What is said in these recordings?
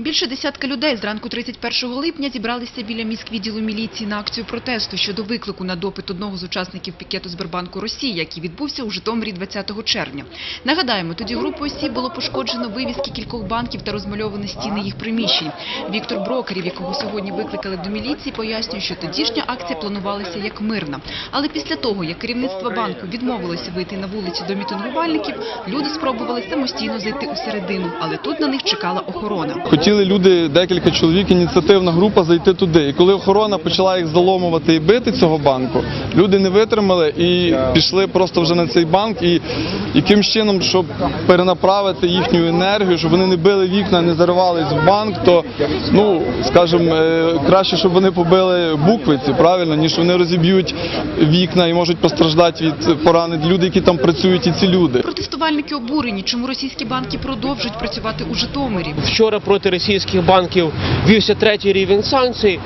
Більше десятка людей зранку 31 липня зібралися біля міськвідділу міліції на акцію протесту щодо виклику на допит одного з учасників пікету Сбербанку Росії, який відбувся у Житомирі 20 червня. Нагадаємо, тоді групу осіб було пошкоджено вивіски кількох банків та розмальовані стіни їх приміщень. Віктор Брокерів, якого сьогодні викликали до міліції, пояснює, що тодішня акція планувалася як мирна. Але після того, як керівництво банку відмовилося вийти на вулицю до мітингувальників, люди спробували самостійно зайти у середину, але тут на них чекала охорона. Хотіли люди, декілька чоловік, ініціативна група зайти туди. І коли охорона почала їх заломувати і бити цього банку, люди не витримали і пішли просто вже на цей банк. І яким чином, щоб перенаправити їхню енергію, щоб вони не били вікна, не заривались в банк, то ну скажімо, е, краще, щоб вони побили буквиці, правильно, ніж вони розіб'ють вікна і можуть постраждати від поранень люди, які там працюють, і ці люди. Протестувальники обурені, чому російські банки продовжують працювати у Житомирі. Вчора проти російських банків вівся третій рівень санкцій.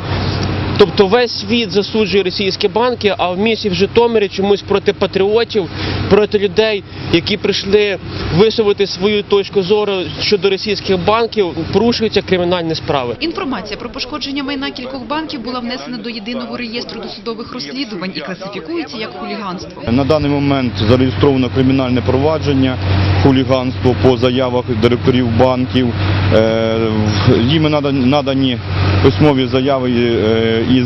Тобто весь світ засуджує російські банки, а в місті в Житомирі чомусь проти патріотів, проти людей, які прийшли висловити свою точку зору щодо російських банків, порушуються кримінальні справи. Інформація про пошкодження майна кількох банків була внесена до єдиного реєстру досудових розслідувань і класифікується як хуліганство. На даний момент зареєстровано кримінальне провадження хуліганство по заявах директорів банків. Е, Їм надані письмові заяви е, і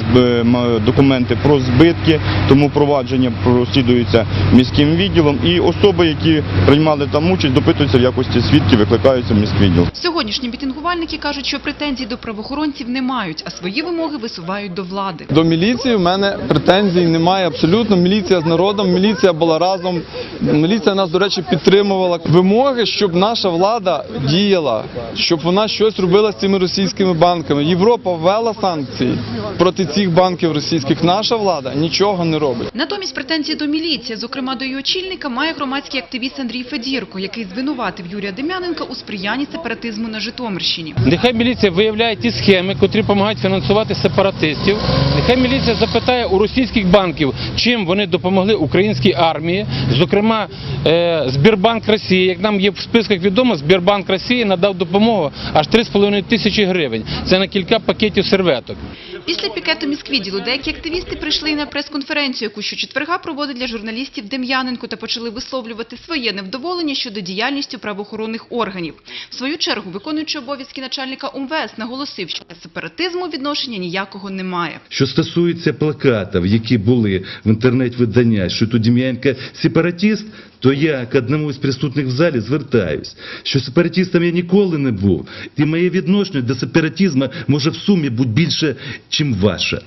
документи про збитки, тому провадження розслідується міським відділом. І особи, які приймали там участь, допитуються в якості свідків, викликаються в міськвідділ. Сьогоднішні мітингувальники кажуть, що претензій до правоохоронців не мають, а свої вимоги висувають до влади. До міліції в мене претензій немає абсолютно. Міліція з народом, міліція була разом. Міліція нас, до речі, підтримувала. Вимоги, щоб наша влада діяла, щоб вона щось робила з цими російськими банками. Європа ввела санкції проти цих банків російських. Наша влада нічого не робить. Натомість претензії до міліції, зокрема до її очільника, має громадський активіст Андрій Федірко, який звинуватив Юрія Дем'яненка у сприянні сепаратизму на Житомирщині. Нехай міліція виявляє ті схеми, котрі допомагають фінансувати сепаратистів. Нехай міліція запитає у російських банків, чим вони допомогли українській армії. Зокрема, е, Збірбанк Росії, як нам є в списках відомо, Збірбанк Росії надав допомогу аж 3,5 тисячі гривень. Це на кілька пакетів серветок. Після пікету міськвідділу деякі активісти прийшли на прес-конференцію, яку щочетверга проводить для журналістів Дем'яненко та почали висловлювати своє невдоволення щодо діяльності правоохоронних органів. В свою чергу, виконуючи обов'язки начальника УМВС, наголосив, що сепаратизму відношення ніякого немає. Що стосується плакатів, які були в інтернет-видання, що тут Дем'яненко сепаратист, то я к одному із присутніх в залі звертаюсь, що сепаратистом я ніколи не був. І моє відношення до сепаратизму може в сумі бути більше, ніж ваше.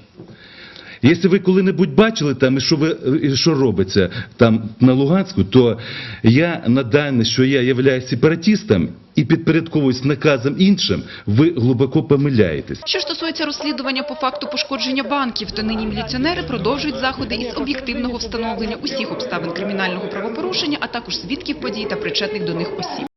Якщо ви коли-небудь бачили там, що, ви, що робиться там на Луганську, то я на дане, що я являюсь сепаратистом і підпорядковуюсь наказом іншим, ви глибоко помиляєтесь. Що стосується розслідування по факту пошкодження банків, то нині міліціонери продовжують заходи із об'єктивного встановлення усіх обставин кримінального правопорушення, а також свідків подій та причетних до них осіб.